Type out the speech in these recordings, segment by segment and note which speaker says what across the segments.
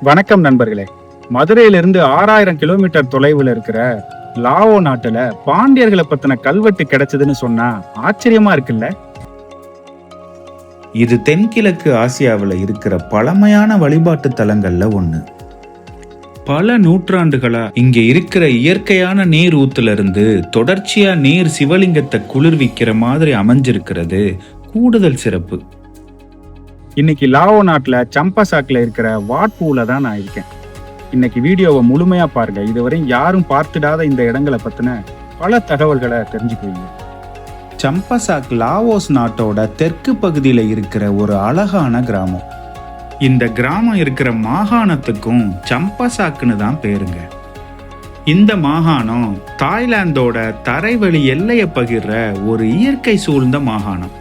Speaker 1: வணக்கம் நண்பர்களே. மதுரையிலிருந்து ஆறாயிரம் கிலோமீட்டர் தொலைவில் இருக்கிற லாவோ நாட்டுல பாண்டியர்களை பத்தின கல்வெட்டு கிடைச்சதுன்னு சொன்னா ஆச்சரியமா இருக்குல்ல?
Speaker 2: இது தென்கிழக்கு ஆசியாவில் இருக்கிற பழமையான வழிபாட்டு தலங்கள்ல ஒண்ணு. பல நூற்றாண்டுகளா இங்க இருக்கிற இயற்கையான நீர் ஊத்துல இருந்து தொடர்ச்சியா நீர் சிவலிங்கத்தை குளிர்விக்கிற மாதிரி அமைஞ்சிருக்கிறது கூடுதல் சிறப்பு.
Speaker 1: இன்னைக்கு லாவோ நாட்டில் சம்பசாக்கில் இருக்கிற வாட்பூவில் தான் நான் இருக்கேன். இன்னைக்கு வீடியோவை முழுமையாக பாருங்க. இதுவரை யாரும் பார்த்துடாத இந்த இடங்களை பற்றின பல தகவல்களை தெரிஞ்சுக்குவீங்க.
Speaker 2: சம்பசாக் லாவோஸ் நாட்டோட தெற்கு பகுதியில் இருக்கிற ஒரு அழகான கிராமம். இந்த கிராமம் இருக்கிற மாகாணத்துக்கும் சம்பசாக்குன்னு தான் பேருங்க. இந்த மாகாணம் தாய்லாந்தோட தரைவழி எல்லையை பகிர்ற ஒரு இயற்கை சூழ்ந்த மாகாணம்.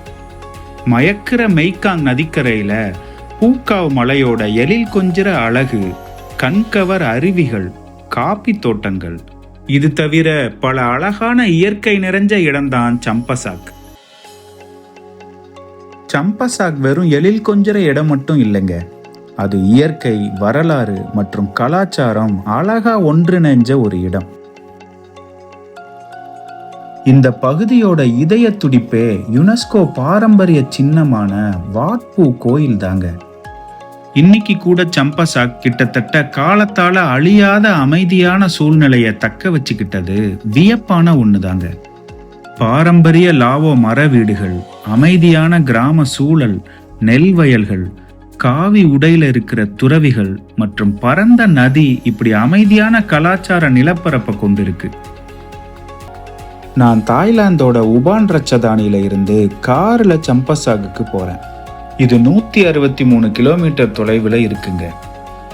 Speaker 2: மயக்கிற மெய்காங் நதிக்கரையில் பூக்காவ் மலையோட எழில் கொஞ்சிற அழகு கண்கவர் அருவிகள் காப்பி தோட்டங்கள். இது தவிர பல அழகான இயற்கை நிறைஞ்ச இடம்தான் சம்பசாக். சம்பசாக் வெறும் எழில் கொஞ்சிற இடம் மட்டும் இல்லைங்க. அது இயற்கை வரலாறு மற்றும் கலாச்சாரம் அழகா ஒன்றிணைஞ்ச ஒரு இடம். இந்த பகுதியோட இதய துடிப்பே யுனெஸ்கோ பாரம்பரிய சின்னமான வாட்பூ கோயில் தாங்க. இன்னைக்கு கூட சம்பசாக் கிட்டத்தட்ட காலத்தால அழியாத அமைதியான சூழ்நிலையை தக்க வச்சுக்கிட்டது வியப்பான ஒண்ணுதாங்க பாரம்பரிய லாவோ மர வீடுகள் அமைதியான கிராம சூழல் நெல் வயல்கள் காவி உடையில இருக்கிற துறவிகள் மற்றும் பரந்த நதி இப்படி அமைதியான கலாச்சார நிலப்பரப்பை கொண்டிருக்கு. நான் தாய்லாந்தோட உபான் ரச்சதானியில இருந்து கார்ல சம்பசாகுக்கு போறேன். இது நூத்தி அறுபத்தி மூணு கிலோமீட்டர் தொலைவில் இருக்குங்க.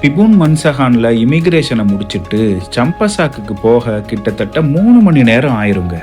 Speaker 2: பிபுன் மன்சஹான்ல இமிகிரேஷனை முடிச்சிட்டு சம்பசாக்குக்கு போக கிட்டத்தட்ட மூணு மணி நேரம் ஆயிருங்க.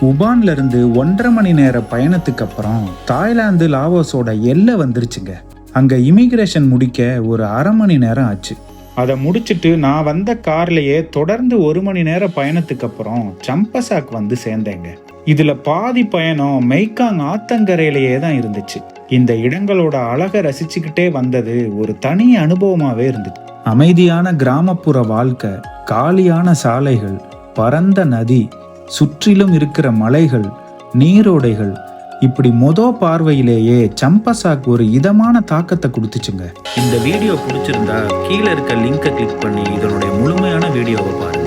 Speaker 2: உபான்ல இருந்து ஒன்றரை மணி நேர பயணத்துக்கு அப்புறம் தாய்லாந்து லாவோஸோட எல்லை வந்துருச்சுங்க. அங்க இமிகிரேஷன் முடிக்க ஒரு அரை மணி நேரம் ஆச்சு. அதை முடிச்சுட்டு நான் வந்த கார்லயே தொடர்ந்து ஒரு மணி நேர பயணத்துக்கு அப்புறம் சம்பசாக் வந்து சேர்ந்தேங்க. இதுல பாதி பயணம் மெய்காங் ஆத்தங்கரையிலேயே தான் இருந்துச்சு. இந்த இடங்களோட அழகை ரசிச்சுக்கிட்டே வந்தது ஒரு தனி அனுபவமாவே இருந்துச்சு அமைதியான கிராமப்புற வாழ்க்கை காலியான சாலைகள் பரந்த நதி சுற்றிலும் இருக்கிற மலைகள் நீரோடைகள் இப்படி மொத பார்வையிலேயே சம்பசாக்கு ஒரு இதமான தாக்கத்தை கொடுத்துச்சுங்க. இந்த வீடியோ பிடிச்சிருந்தா கீழே இருக்க லிங்கை கிளிக் பண்ணி இதனுடைய முழுமையான வீடியோவை பாருங்க.